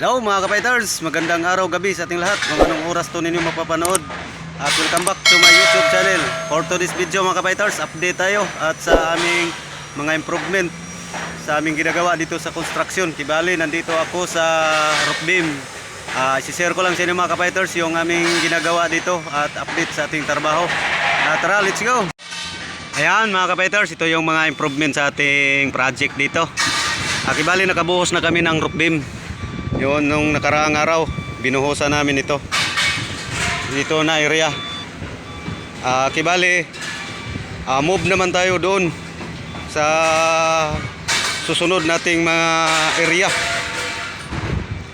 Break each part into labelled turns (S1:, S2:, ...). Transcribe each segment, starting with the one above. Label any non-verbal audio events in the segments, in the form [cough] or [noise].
S1: Hello mga kapiters, magandang araw gabi sa ating lahat. Kung anong oras to ninyo mapapanood. At welcome back to my YouTube channel. For today's video mga kapiters, update tayo at sa aming mga improvement sa aming ginagawa dito sa construction. Kibali, nandito ako sa rock beam. Uh, isi-share ko lang sa inyo mga kapiters yung aming ginagawa dito at update sa ating trabaho. Uh, tara, let's go! Ayan mga kapiters, ito yung mga improvement sa ating project dito. Uh, Kibali, nakabuhos na kami ng rock beam yun, nung nakaraang araw, binuhusan namin ito. Dito na area. Ah, kibali, ah, move naman tayo doon sa susunod nating mga area.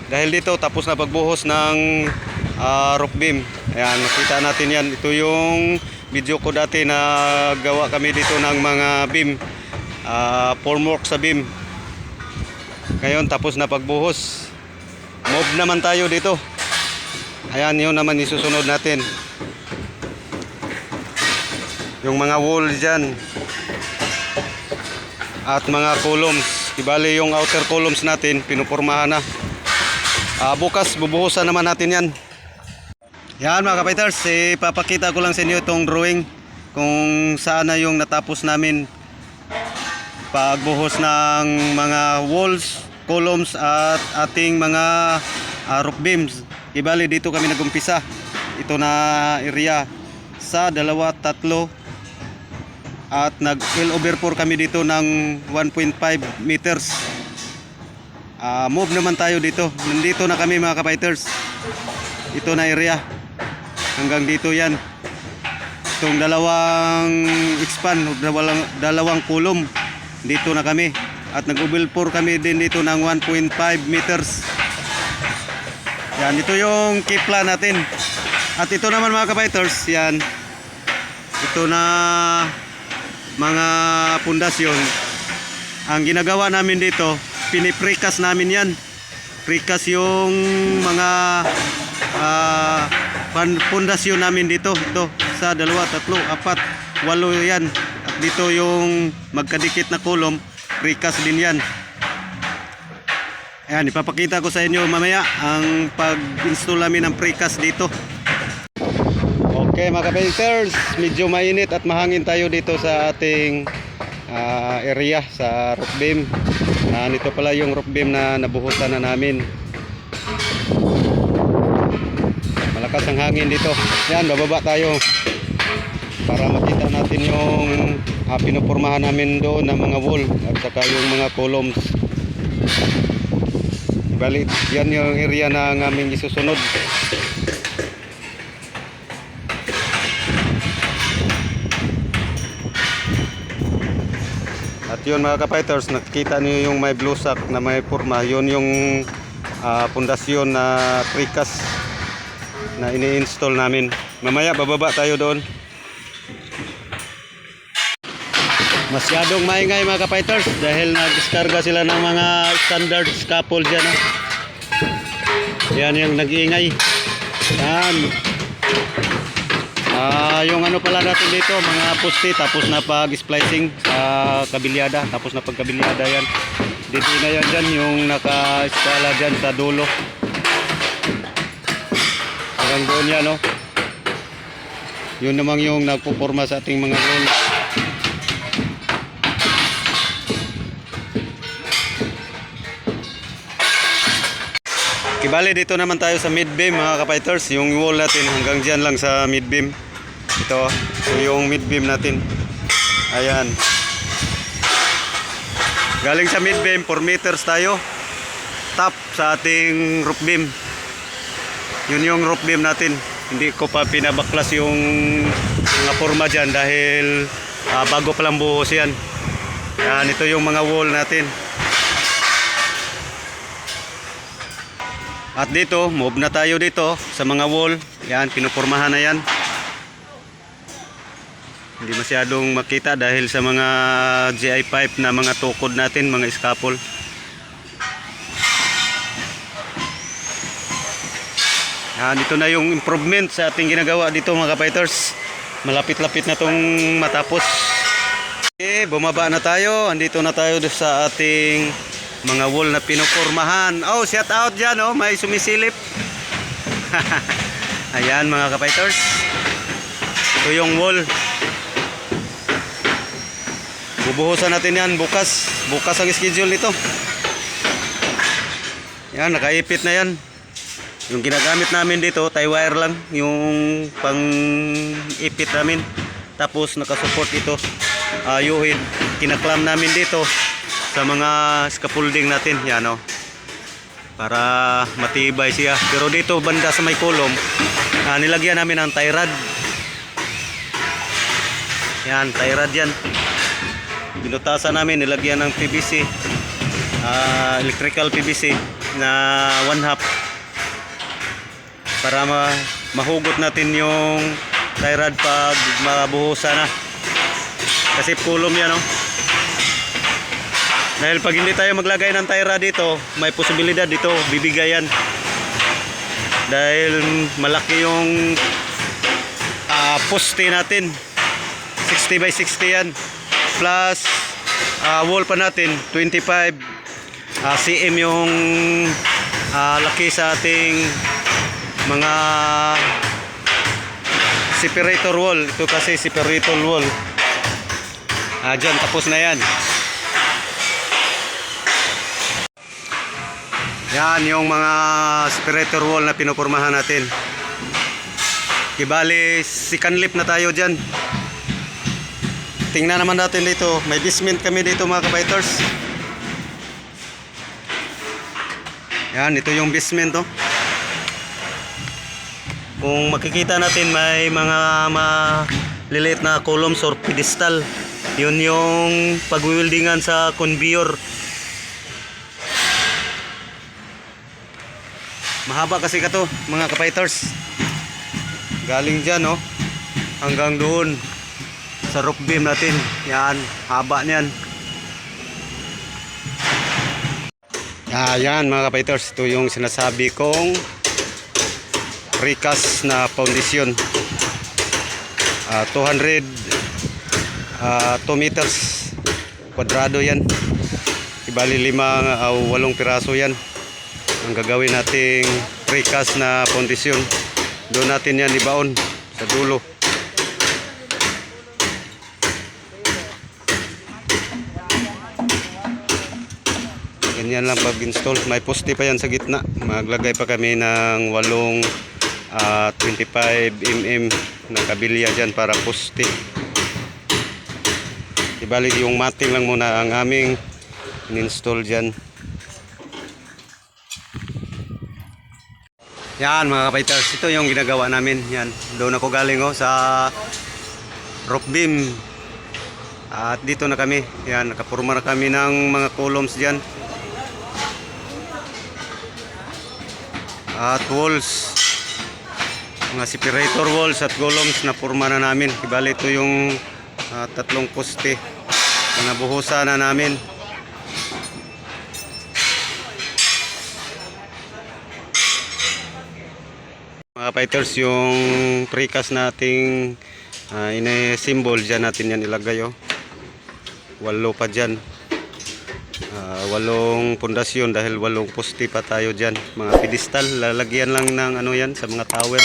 S1: Dahil dito, tapos na pagbuhos ng ah, rock beam. Ayan, nakita natin yan. Ito yung video ko dati na gawa kami dito ng mga beam. Ah, formwork sa beam. Ngayon, tapos na pagbuhos. Move naman tayo dito. Ayan, yun naman isusunod natin. Yung mga wall dyan. At mga columns. Ibali yung outer columns natin, pinupormahan na. Ah, bukas, bubuhusan naman natin yan. Yan mga kapiters, ipapakita ko lang sa inyo itong drawing kung saan yung natapos namin pagbuhos ng mga walls, columns at ating mga uh, roof beams. Ibali dito kami nagumpisa. Ito na area sa dalawa, tatlo at nag fill over 4 kami dito ng 1.5 meters. Ah, move naman tayo dito. Nandito na kami mga kapiters. Ito na area. Hanggang dito yan. Itong dalawang expand, dalawang, dalawang kulom. Dito na kami. At nag-ubil pour kami din dito ng 1.5 meters. Yan, ito yung kipla natin. At ito naman mga kapiters, yan. Ito na mga pundasyon. Ang ginagawa namin dito, piniprekas namin yan. Precast yung mga pan- pundasyon namin dito. Ito, sa dalawa, tatlo, apat, walo yan. At dito yung magkadikit na kolom, precast din yan. Ayan, ipapakita ko sa inyo mamaya ang pag-install namin ng precast dito. Okay mga kapiters, medyo mainit at mahangin tayo dito sa ating ah, area sa roof beam. Ah, nito pala yung roof beam na nabuhusan na namin. Malakas ang hangin dito. Yan, bababa tayo para makita natin yung uh, pinupormahan namin doon ng mga wall at saka yung mga columns. Bali, yan yung area na ang aming isusunod. At yun mga kapiters, nakikita niyo yung may blue sack na may forma. Yun yung ah, pundasyon na precast na ini-install namin. Mamaya bababa tayo doon. Masyadong maingay mga kapiters dahil nag-discarga sila ng mga standard scaffold dyan. ah. Yan yung nag-iingay. Yan. Ah, yung ano pala natin dito, mga poste tapos na pag-splicing sa kabilyada, tapos na pagkabilyada yan. Dito na yan dyan, yung naka-skala dyan sa dulo. Hanggang doon yan, no? Yun namang yung nagpuporma sa ating mga wall. Kibali dito naman tayo sa mid beam mga kapiters, yung wall natin hanggang dyan lang sa mid beam. Ito, yung mid beam natin. Ayan. Galing sa mid beam, 4 meters tayo. Top sa ating roof beam. Yun yung roof beam natin. Hindi ko pa pinabaklas yung mga forma dyan dahil ah, bago pa lang buhos yan. Yan, ito yung mga wall natin. At dito, move na tayo dito sa mga wall. Yan, pinupormahan na yan. Hindi masyadong makita dahil sa mga GI pipe na mga tukod natin, mga scaffold. Yan, ito na yung improvement sa ating ginagawa dito mga kapiters. Malapit-lapit na tong matapos. Okay, bumaba na tayo. Andito na tayo sa ating mga wall na pinupormahan. Oh, shout out dyan, oh, may sumisilip. [laughs] Ayan mga kapiters. Ito yung wall. Bubuhusan natin yan bukas. Bukas ang schedule nito. Yan, nakaipit na yan. Yung ginagamit namin dito, tie wire lang. Yung pang ipit namin. Tapos nakasupport ito. Uh, yuhid. Kinaklam namin dito sa mga scaffolding natin. Yan o. Para matibay siya. Pero dito banda sa may kolom, ah, nilagyan namin ang tie rod. Yan, tie rod yan. Binutasan namin, nilagyan ng PVC. ah, electrical PVC na one half para ma mahugot natin yung tie rod pag mabuhusan na kasi pulom yan oh. Dahil pag hindi tayo maglagay ng tie rod dito may posibilidad dito bibigayan. Dahil malaki yung ah, poste natin. 60 by 60 yan. Plus ah, wall pa natin 25 ah, cm yung ah, laki sa ating mga separator wall. Ito kasi separator wall. Ah, dyan tapos na yan yan yung mga separator wall na pinupormahan natin Ibali, second lip na tayo dyan. Tingnan naman natin dito. May basement kami dito mga kabaiters. Yan, ito yung basement to. Kung makikita natin may mga maliliit na columns or pedestal. Yun yung pagwiwildingan sa conveyor. Mahaba kasi ka to mga kapaiters. Galing dyan no. Hanggang doon sa rock beam natin. Yan, haba niyan. Ah, yan mga kapaiters, ito yung sinasabi kong precast na foundation. Ah, 200 ah, 2 meters kwadrado yan. Ibali lima o walong piraso yan. Ang gagawin nating precast na foundation. Doon natin yan ibaon sa dulo. Ganyan lang pag-install. May poste pa yan sa gitna. Maglagay pa kami ng walong ah, 25 mm na kabilya dyan para poste. Ibalik yung mating lang muna ang aming in-install dyan. Yan mga kapaiters, ito yung ginagawa namin. Yan, doon ako galing oh, sa rock beam. At dito na kami. Yan, nakapurma na kami ng mga columns dyan. At walls. Mga separator walls at columns na purma na namin. Ibali ito yung ah, tatlong poste na nabuhusan na namin. Mga fighters, yung precast nating uh, ine-symbol dyan natin yan ilagay oh. Walo pa dyan. Ah, walong pundasyon dahil walong poste pa tayo dyan. Mga pedestal, lalagyan lang ng ano yan sa mga tower.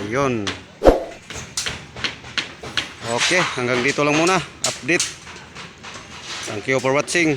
S1: Ayun. Okay, hanggang dito lang muna. Update. Thank you for watching.